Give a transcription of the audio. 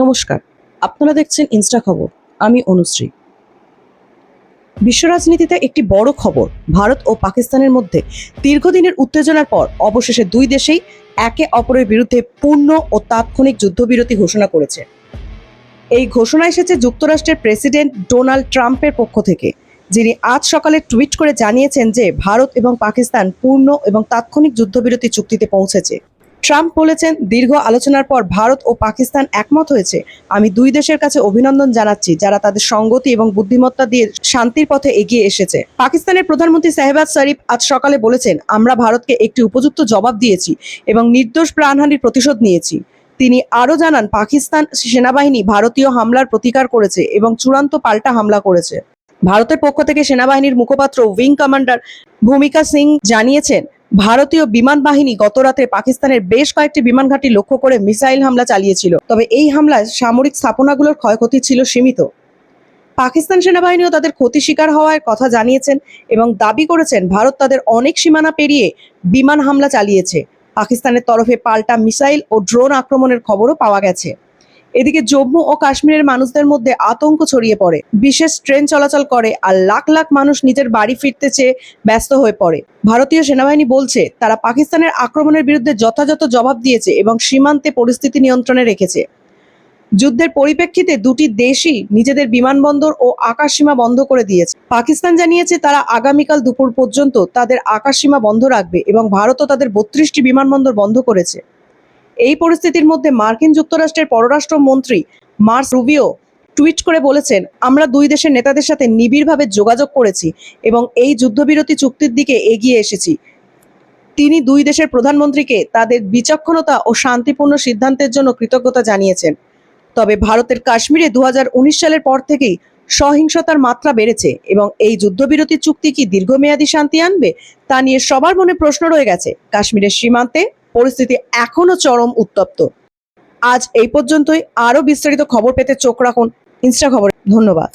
নমস্কার, আপনারা দেখছেন ইনস্টা খবর, আমি অনুশ্রী। বিশ্ব রাজনীতিতে একটি বড় খবর, ভারত ও পাকিস্তানের মধ্যে দীর্ঘদিনের উত্তেজনার পর অবশেষে দুই দেশেই একে অপরের বিরুদ্ধে পূর্ণ ও তাৎক্ষণিক যুদ্ধবিরতি ঘোষণা করেছে। এই ঘোষণা এসেছে যুক্তরাষ্ট্রের প্রেসিডেন্ট ডোনাল্ড ট্রাম্পের পক্ষ থেকে, যিনি আজ সকালে টুইট করে জানিয়েছেন যে ভারত এবং পাকিস্তান পূর্ণ এবং তাৎক্ষণিক যুদ্ধবিরতি চুক্তিতে পৌঁছেছে। ট্রাম্প বলেছেন, দীর্ঘ আলোচনার পর ভারত ও পাকিস্তান একমত হয়েছে। আমি দুই দেশের কাছে অভিনন্দন জানাচ্ছি যারা তাদের সঙ্গতি এবং বুদ্ধিমত্তা দিয়ে শান্তির পথে এগিয়ে এসেছে। পাকিস্তানের প্রধানমন্ত্রী শাহবাজ শরীফ আজ সকালে বলেছেন, আমরা ভারতকে একটি উপযুক্ত জবাব দিয়েছি এবং নির্দোষ প্রাণহানির প্রতিশোধ নিয়েছি। তিনি আরও জানান, পাকিস্তান সেনাবাহিনী ভারতীয় হামলার প্রতিকার করেছে এবং চূড়ান্ত পাল্টা হামলা করেছে। ভারতের পক্ষ থেকে সেনাবাহিনীর মুখপাত্র উইং কমান্ডার ভূমিকা সিং জানিয়েছেন ভারতীয় বিমান বাহিনী গতরাতে পাকিস্তানের বেশ কয়েকটি বিমান ঘাঁটি লক্ষ্য করে মিসাইল হামলা চালিয়েছিল। তবে এই হামলায় সামরিক স্থাপনাগুলোর ক্ষয়ক্ষতি ছিল সীমিত। পাকিস্তান সেনাবাহিনীও তাদের ক্ষতি শিকার হওয়ার কথা জানিয়েছেন এবং দাবি করেছেন ভারত তাদের অনেক সীমানা পেরিয়ে বিমান হামলা চালিয়েছে। পাকিস্তানের তরফে পাল্টা মিসাইল ও ড্রোন আক্রমণের খবরও পাওয়া গেছে। এদিকে জম্মু ও কাশ্মীরের মানুষদের মধ্যে আতঙ্ক ছড়িয়ে পড়ে। বিশেষ ট্রেন চলাচল করে আর লাখ লাখ মানুষ নিজের বাড়ি ফিরতে চেয়ে ব্যস্ত হয়ে পড়ে। ভারতীয় সেনাবাহিনী বলছে, তারা পাকিস্তানের আক্রমণের বিরুদ্ধে যথাযথ জবাব দিয়েছে এবং সীমান্তে পরিস্থিতি নিয়ন্ত্রণে রেখেছে। যুদ্ধের পরিপ্রেক্ষিতে দুটি দেশই নিজেদের বিমানবন্দর ও আকাশসীমা বন্ধ করে দিয়েছে। পাকিস্তান জানিয়েছে, তারা আগামীকাল দুপুর পর্যন্ত তাদের আকাশসীমা বন্ধ রাখবে এবং ভারতও তাদের বত্রিশটি বিমানবন্দর বন্ধ করেছে। এই পরিস্থিতির মধ্যে মার্কিন যুক্তরাষ্ট্রের পররাষ্ট্র মন্ত্রী মার্স রুবিও টুইট করে বলেছেন, আমরা দুই দেশের নেতাদের সাথে নিবিড়ভাবে যোগাযোগ করেছি এবং এই যুদ্ধবিরতি চুক্তির দিকে এগিয়ে এসেছি। তিনি দুই দেশের প্রধানমন্ত্রীকে তাদের বিচক্ষণতা ও শান্তিপূর্ণ সিদ্ধান্তের জন্য কৃতজ্ঞতা জানিয়েছেন। তবে ভারতের কাশ্মীরে দু হাজার উনিশ সালের পর থেকেই সহিংসতার মাত্রা বেড়েছে এবং এই যুদ্ধবিরতি চুক্তি কি দীর্ঘমেয়াদী শান্তি আনবে তা নিয়ে সবার মনে প্রশ্ন রয়ে গেছে। কাশ্মীরের সীমান্তে পরিস্থিতি এখনও চরম উত্তপ্ত। আজ এই পর্যন্তই। আরও বিস্তারিত খবর পেতে চোখ রাখুন ইনস্টা খবর। ধন্যবাদ।